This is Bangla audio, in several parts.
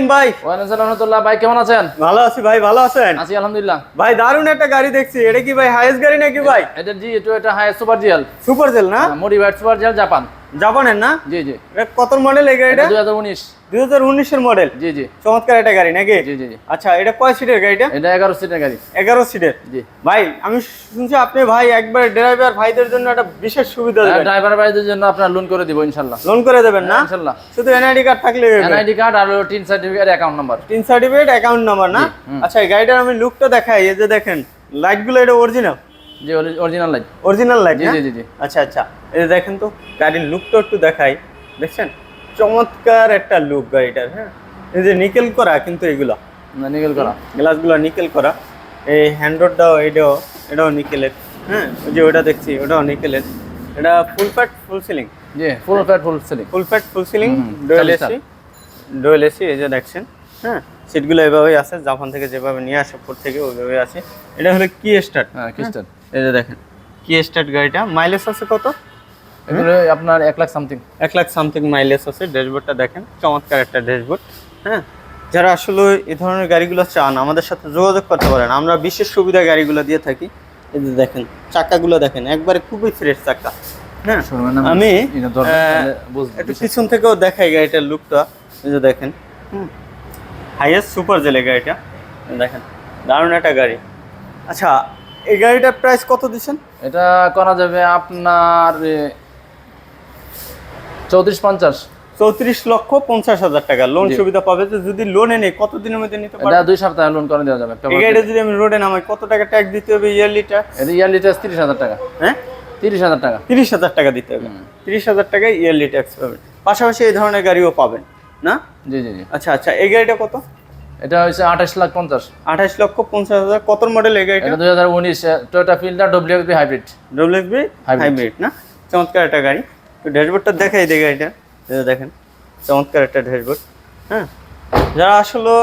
আলাইকুম ভাই। রহমতুল্লাহ। ভাই কেমন আছেন? ভালো আছি ভাই ভালো আছেন? আছি আলহামদুলিল্লাহ। ভাই দারুণ একটা গাড়ি দেখছি। এটা কি ভাই হাইয়েস্ট গাড়ি নাকি ভাই? এটা জি এটা সুপার জিএল সুপার জেল না? মডিফাইড সুপার জেল জাপান জাপানের না? জি জি। এটা কত মডেল এই গাড়িটা? দুই হাজার উনিশ। দুই হাজার উনিশের মডেল জি জি। চমৎকার একটা গাড়ি নাকি? জি জি আচ্ছা এটা কয় সিটের গাড়িটা? এটা এগারো সিটের গাড়ি। এগারো সিটের জি। ভাই আমি শুনছি আপনি ভাই একবার ড্রাইভার ভাইদের জন্য একটা বিশেষ সুবিধা দেবেন। ড্রাইভার ভাইদের জন্য আপনার লোন করে দিব ইনশাল্লাহ। লোন করে দেবেন না? ইনশাল্লাহ। শুধু এনআইডি কার্ড থাকলে এনআইডি কার্ড আর TIN certificate account number TIN certificate account number না? আচ্ছা এই গাড়িটার আমি লুকটা দেখাই এই যে দেখেন লাইটগুলো এটা অরিজিনাল জি অরিজিনাল লাইট অরিজিনাল লাইট জি জি জি আচ্ছা আচ্ছা। এই দেখেন তো গাড়ির লুকটা একটু দেখাই। দেখছেন? চমৎকার একটা লুক গাড়িটার হ্যাঁ? এই যে নিকেল করা কিন্তু এগুলো। নিগেল করা। গ্লাসগুলো নিকেল করা। এই হ্যান্ডরটাও এটাও এটাও নিকেলের হ্যাঁ? ওই যে ওটা দেখছি ওটাও নিকেলের এটা ফুল ফ্যাট ফুল সিলিং জি full fat full ceiling full fat full ceiling dual AC dual AC এই যে দেখছেন হ্যাঁ? সিটগুলো এভাবেই আছে জাপান থেকে যেভাবে নিয়ে আসে উপর থেকে ওইভাবে আছে। এটা হলো কি স্টার্ট হ্যাঁ খ্রিস্টান এই যে দেখেন কি স্টার্ট গাড়িটা? মাইলেজ আছে কত? এগুলো আপনার এক লাখ সামথিং এক লাখ সামথিং মাইলেজ আছে ড্যাশবোর্ডটা দেখেন চমৎকার একটা ড্যাশবোর্ড হ্যাঁ? যারা আসলে এই ধরনের গাড়িগুলো চান আমাদের সাথে যোগাযোগ করতে পারেন। আমরা বিশেষ সুবিধা গাড়িগুলো দিয়ে থাকি। এই যে দেখেন চাকাগুলো দেখেন একবারে খুবই ফ্রেশ চাকা হ্যাঁ? আমি একটু পিছন থেকেও দেখাই গাড়িটার লুকটা এই যে দেখেন হাইয়েস্ট সুপার জেলে গাড়িটা। দেখেন দারুণ একটা গাড়ি। আচ্ছা এই গাড়িটার প্রাইস কত দিচ্ছেন? এটা করা যাবে আপনার চৌত্রিশ পঞ্চাশ। চৌত্রিশ লক্ষ পঞ্চাশ হাজার টাকা। লোন সুবিধা পাবে তো যদি লোনে নেই কত দিনের মধ্যে নিতে এটা পারবে? দুই সপ্তাহে লোন করে দেওয়া যাবে। এই গাড়িটা যদি আমি রোডে নামাই কত টাকা ট্যাক্স দিতে হবে ইয়ারলি ট্যাক্স এটা ইয়ারলি ট্যাক্স তিরিশ হাজার টাকা। হ্যাঁ? তিরিশ হাজার টাকা। তিরিশ হাজার টাকা দিতে হবে। তিরিশ হাজার টাকা ইয়ারলি ট্যাক্স পাবেন। পাশাপাশি এই ধরনের গাড়িও পাবেন না? জি জি। আচ্ছা আচ্ছা এই গাড়িটা কত? এটা হচ্ছে আঠাশ লাখ পঞ্চাশ। আঠাশ লক্ষ পঞ্চাশ হাজার। কত মডেল এই গাড়িটা? এটা দুই হাজার উনিশ Toyota Fielder WXB hybrid WSB Hybrid। Hybrid না? চমৎকার একটা গাড়ি। তো ড্যাশবোর্ডটা দেখাই দেয় গাড়িটা। দেখেন চমৎকার একটা ড্যাশবোর্ড হ্যাঁ? যারা আসলে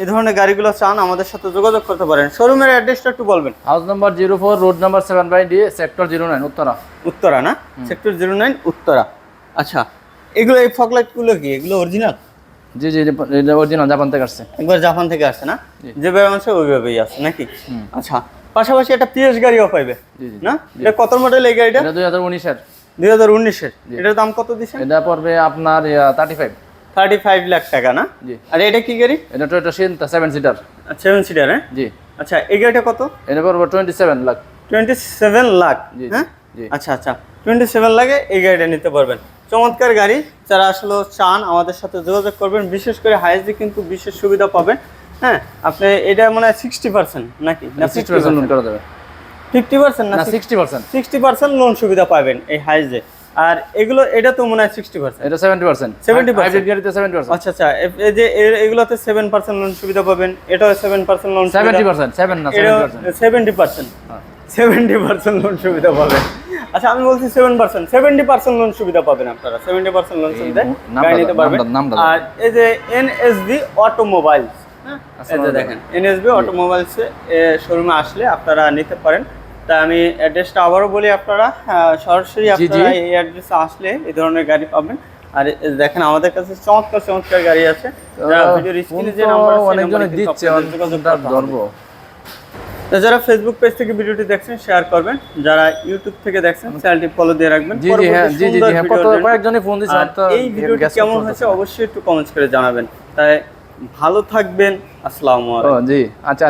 এই ধরনের গাড়িগুলো চান আমাদের সাথে যোগাযোগ করতে পারেন। শোরুমের অ্যাড্রেসটা একটু বলবেন। House number zero four road number seven by D sector zero nine Uttara. Uttara না? Sector zero nine Uttara. আচ্ছা এগুলো এই ফকলাইটগুলো কি? এগুলো অরিজিনাল জি জি এটা অরিজিনাল জাপান থেকে আসছে। একবার জাপান থেকে আসছে না? যেভাবে আছে ওইভাবেই আছে নাকি? আচ্ছা পাশাপাশি একটা পিএস গাড়িও পাইবে না? এটা কত মডেল এই গাড়িটা? এটা দুই হাজার উনিশের। দুই হাজার উনিশের। এটার দাম কত দিচ্ছেন? এটা পড়বে আপনার thirty five thirty five lakh টাকা না? জি। আর এটা কি গাড়ি? এটা টয়োটা সিনটা সেভেন সিটার সেভেন সিটার হ্যাঁ? জি। আচ্ছা এই গাড়িটা কত? এটা পড়বে twenty seven lakh. Twenty seven lakh জি হ্যাঁ? জি। আচ্ছা আচ্ছা। টোয়েন্টি সেভেন লাখে এই গাড়িটা নিতে পারবেন। চমৎকার গাড়ি যারা আসলে চান আমাদের সাথে যোগাযোগ করবেন বিশেষ করে হাইজে কিন্তু বিশেষ সুবিধা পাবেন। হ্যাঁ আপনি এটা মনে সিক্সটি পার্সেন্ট নাকি? না সিক্সটি পার্সেন্ট লোন করা যাবে। ফিফটি পার্সেন্ট না sixty percent sixty percent loan সুবিধা পাবেন এই হাইজে আর এগুলো এটা তো মনে হয় সিক্সটি পার্সেন্ট এটা সেভেন্টি পার্সেন্ট 70% হাইব্রিড গাড়িতে সেভেন্টি পার্সেন্ট আচ্ছা আচ্ছা এই যে এগুলোতে সেভেন পার্সেন্ট লোন সুবিধা পাবেন এটাও seven percent loan seventy percent seven না seventy percent seventy percent seventy percent loan সুবিধা পাবেন। আচ্ছা আমি বলছি seven percent seventy percent loan সুবিধা পাবেন আপনারা। সেভেন্টি পার্সেন্ট লোন সুবিধা গাড়ি নিতে পারবেন। আর এই যে এনএসবি অটোমোবাইলস এই যে দেখেন এনএসবি অটোমোবাইলসে শোরুমে আসলে আপনারা নিতে পারেন। তা আমি অ্যাড্রেসটা আবারও বলি আপনারা সরাসরি। আপনারা এই অ্যাড্রেসে আসলে এই ধরনের গাড়ি পাবেন। আর দেখেন আমাদের কাছে চমৎকার চমৎকার গাড়ি আছে। যারা ভিডিওর স্ক্রিনে যে নাম্বার আছে, অনেকজনে দিচ্ছে যোগাযোগ। ধরবো। তো যারা ফেসবুক পেজ থেকে ভিডিওটি দেখছেন শেয়ার করবেন। যারা ইউটিউব থেকে দেখছেন চ্যানেলটি ফলো দিয়ে রাখবেন। জি জি হ্যাঁ জি জি হ্যাঁ কত কয়েকজনই ফোন দিছে এই ভিডিওটি কেমন হয়েছে অবশ্যই একটু কমেন্টস করে জানাবেন। তাই ভালো থাকবেন আসসালামু আলাইকুম। জি আচ্ছা